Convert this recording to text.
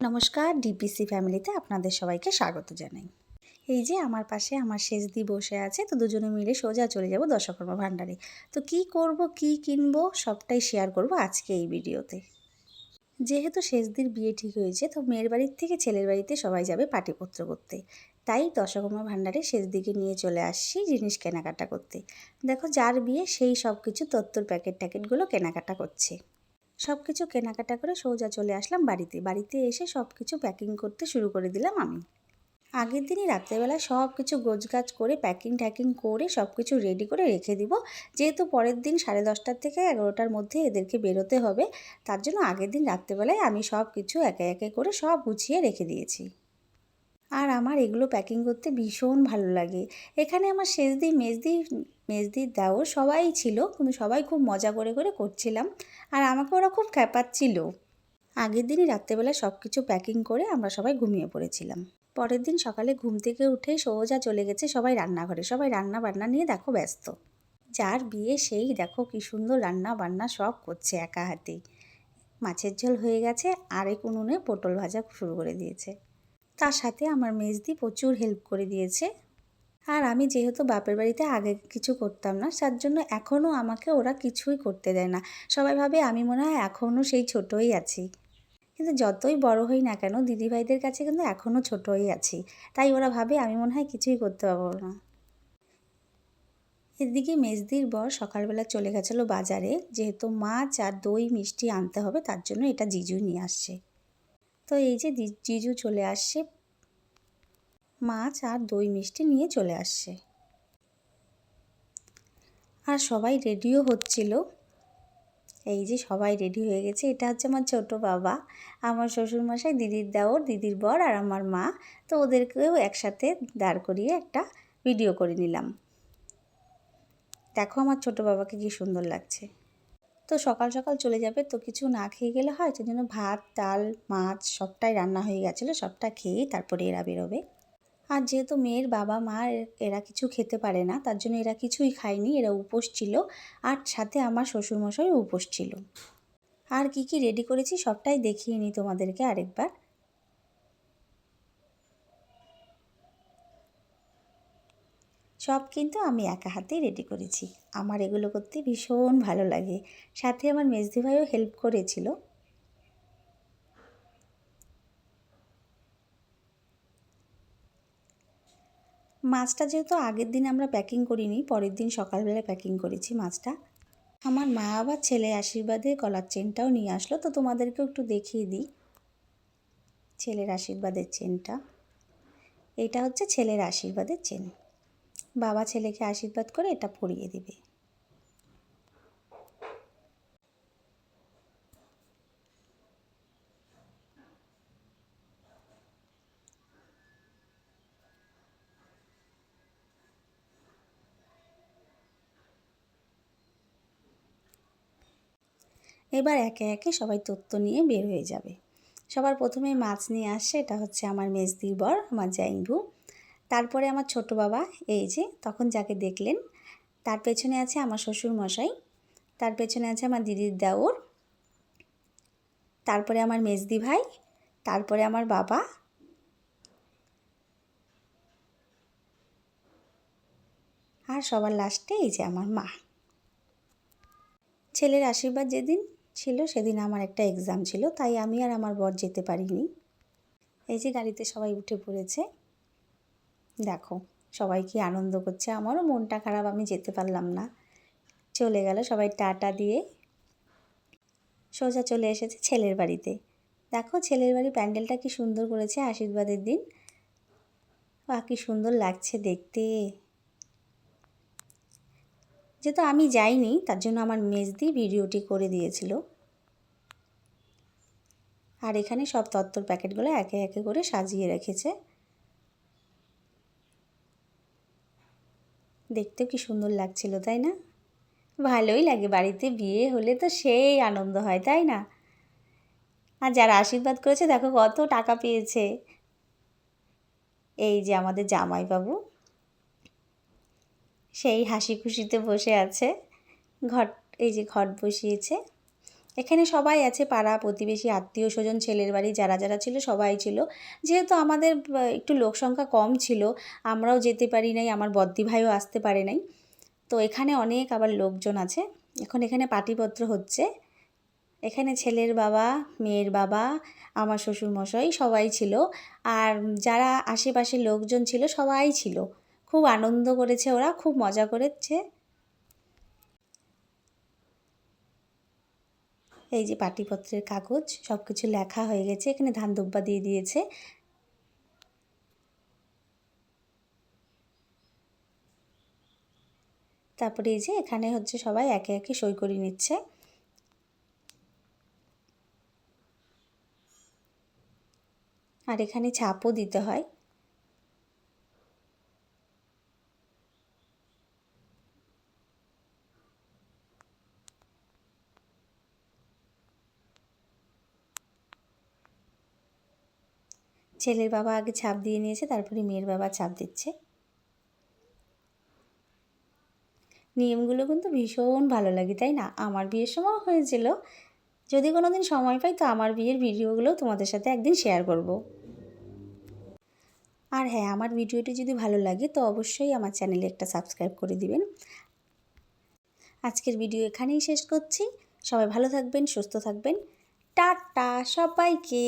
নমস্কার ডিপিসি ফ্যামিলিতে আপনাদের সবাইকে স্বাগত জানাই। এই যে আমার পাশে আমার শেষদি বসে আছে, তো দুজনে মিলে সোজা চলে যাব দশকর্মা ভাণ্ডারে। তো কি করব, কি কিনবো, সবটাই শেয়ার করব আজকে এই ভিডিওতে। যেহেতু শেষদির বিয়ে ঠিক হয়েছে, তো মেয়ের বাড়ির থেকে ছেলের বাড়িতে সবাই যাবে পাটিপত্র করতে। তাই দশকর্মা ভাণ্ডারে শেষদিকে নিয়ে চলে আসছি জিনিস কেনাকাটা করতে। দেখো যার বিয়ে সেই সব কিছু তত্তর প্যাকেট ট্যাকেটগুলো কেনাকাটা করছে। সব কিছু কেনাকাটা করে সোজা চলে আসলাম বাড়িতে। বাড়িতে এসে সব কিছু প্যাকিং করতে শুরু করে দিলাম আমি। আগের দিনই রাত্রেবেলা সব কিছু গোছগাছ করে প্যাকিং ট্যাকিং করে সব কিছু রেডি করে রেখে দিব। যেহেতু পরের দিন সাড়ে দশটার থেকে এগারোটার মধ্যে এদেরকে বেরোতে হবে, তার জন্য আগের দিন রাত্রেবেলায় আমি সব কিছু একে একে করে সব গুছিয়ে রেখে দিয়েছি। আর আমার এগুলো প্যাকিং করতে ভীষণ ভালো লাগে। এখানে আমার শেষদি মেজদি মেজদির দেওর সবাই ছিল। কিন্তু সবাই খুব মজা করে করে করছিলাম। আর আমাকে ওরা খুব খ্যাপাচ্ছিল। আগের দিনই রাত্রেবেলা সব কিছু প্যাকিং করে আমরা সবাই ঘুমিয়ে পড়েছিলাম। পরের দিন সকালে ঘুম থেকে উঠে সোজা চলে গেছে সবাই রান্নাঘরে। সবাই রান্না বান্না নিয়ে দেখো ব্যস্ত। যার বিয়ে সেই দেখো কি সুন্দর রান্না বান্না সব করছে একা হাতেই মাছের ঝোল হয়ে গেছে, আরেক উনুনে পটল ভাজা শুরু করে দিয়েছে। তার সাথে আমার মেজদি প্রচুর হেল্প করে দিয়েছে। আর আমি যেহেতু বাপের বাড়িতে আগে কিছু করতাম না, তার জন্য এখনও আমাকে ওরা কিছুই করতে দেয় না। সবাই ভাবে আমি মনে হয় এখনও সেই ছোটোই আছি। কিন্তু যতই বড় হই না কেন, দিদিভাইদের কাছে কিন্তু এখনও ছোটোই আছি। তাই ওরা ভাবে আমি মনে হয় কিছুই করতে পারব না। এদিকে মেজদির বর সকালবেলা চলে গেছিল বাজারে। যেহেতু মাছ আর দই মিষ্টি আনতে হবে, তার জন্য এটা জিজু নিয়ে আসছে। তো এই যে জিজু চলে আসছে মাছ আর দই মিষ্টি নিয়ে চলে আসছে আর সবাই রেডিও হচ্ছিল। এই যে সবাই রেডি হয়ে গেছে। এটা হচ্ছে আমার ছোট বাবা, আমার শ্বশুরমশাই, দিদির দেওর, দিদির বর আর আমার মা। তো ওদেরকেও একসাথে দাঁড় করিয়ে একটা ভিডিও করে নিলাম। দেখো আমার ছোট বাবাকে কি সুন্দর লাগছে। তো সকাল সকাল চলে যাবে। তো কিছু না খেয়ে গেলে হয়, সেই জন্য ভাত, ডাল, মাছ সবটাই রান্না হয়ে গেছিল, সবটা খেয়েই তারপরে এরা বেরোবে। আর যেহেতু মেয়ের বাবা, মা, এরা কিছু খেতে পারে না, তার জন্য এরা কিছুই খায়নি, এরা উপোস ছিল। আর সাথে আমার শ্বশুরমশাই উপোস ছিল। আর কি কি রেডি করেছি সবটাই দেখিয়ে নিই তোমাদেরকে আরেকবার। সব কিন্তু আমি একা হাতেই রেডি করেছি। আমার এগুলো করতে ভীষণ ভালো লাগে। সাথে আমার মেজদি ভাইও হেল্প করেছিল। মাছটা যেহেতু আগের দিন আমরা প্যাকিং করিনি, পরের দিন সকালবেলা প্যাকিং করেছি মাছটা। আমার মা আবার ছেলে আশীর্বাদে কলার চেনটাও নিয়ে আসলো, তো তোমাদেরকেও একটু দেখিয়ে দিই। ছেলের আশীর্বাদের চেনটা। এটা হচ্ছে ছেলের আশীর্বাদের চেন। বাবা ছেলেকে আশীর্বাদ করে এটা পরিয়ে দিবে। এবার একে একে সবাই তত্ত্ব নিয়ে বের হয়ে যাবে। সবার প্রথমে মাছ নিয়ে আসছে, এটা হচ্ছে আমার মেজদির বর, আমার জাইনবু তারপরে আমার ছোট বাবা, এই যে, তখন যাকে দেখলেন, তার পেছনে আছে আমার শ্বশুর মশাই তার পেছনে আছে আমার দিদির দেওর, তারপরে আমার মেজদি ভাই, তারপরে আমার বাবা। আর সবার লাস্টে এই যে আমার মা। ছেলের আশীর্বাদ যেদিন ছিল, সেদিন আমার একটা এক্সাম ছিল, তাই আমি আর আমার বর যেতে পারিনি। এই যে গাড়িতে সবাই উঠে পড়েছে। দেখো, সবাই কি আনন্দ করছে? আমারও মনটা খারাপ, আমি যেতে পারলাম না। চলে গেল সবাই টাটা দিয়ে। সোজা চলে এসেছে ছেলের বাড়িতে। দেখো, ছেলের বাড়ি প্যান্ডেলটা কি সুন্দর করেছে, আশীর্বাদের দিন। বা কি সুন্দর লাগছে দেখতে। যেহেতু আমি যাইনি, তার জন্য আমার মেজদি ভিডিওটি করে দিয়েছিল। আর এখানে সব তত্ত্বর প্যাকেটগুলো একে একে করে সাজিয়ে রেখেছে। দেখতেও কি সুন্দর লাগছিল, তাই না? ভালোই লাগে, বাড়িতে বিয়ে হলে তো সেই আনন্দ হয়, তাই না? আর যারা আশীর্বাদ করেছে, দেখো কত টাকা পেয়েছে। এই যে আমাদের জামাইবাবু, সেই হাসি খুশিতে বসে আছে, ঘট, এই যে ঘট বসিয়েছে। এখানে সবাই আছে পাড়া, প্রতিবেশী, আত্মীয় স্বজন, ছেলের বাড়ি, যারা যারা ছিল সবাই ছিল। যেহেতু আমাদের একটু লোক সংখ্যা কম ছিল, আমরাও যেতে পারি নাই, আমার বদ্দি ভাইও আসতে পারে নাই। তো এখানে অনেক আবার লোকজন আছে। এখন এখানে পাটিপত্র হচ্ছে। এখানে ছেলের বাবা, মেয়ের বাবা, আমার শ্বশুরমশাই সবাই ছিল। আর যারা আশেপাশে লোকজন ছিল সবাই ছিল। খুব আনন্দ করেছে ওরা, খুব মজা করেছে। এই যে পাটিপত্রের কাগজ সব কিছু লেখা হয়ে গেছে, এখানে ধান দুব্বা দিয়ে দিয়েছে। তারপরে এই যে এখানে হচ্ছে সবাই একে একে সই করে নিচ্ছে। আর এখানে ছাপও দিতে হয়। ছেলের বাবা আগে ছাপ দিয়ে নিয়েছে, তারপরে মেয়ের বাবা ছাপ দিচ্ছে। নিয়মগুলো কিন্তু ভীষণ ভালো লাগে, তাই না? আমার বিয়ের সময় হয়েছিল। যদি কোনো দিন সময় পাই, তো আমার বিয়ের ভিডিওগুলো তোমাদের সাথে একদিন শেয়ার করব। আর হ্যাঁ আমার ভিডিওটি যদি ভালো লাগে, তো অবশ্যই আমার চ্যানেলে একটা সাবস্ক্রাইব করে দিবেন। আজকের ভিডিও এখানেই শেষ করছি। সবাই ভালো থাকবেন, সুস্থ থাকবেন। টাটা সবাইকে।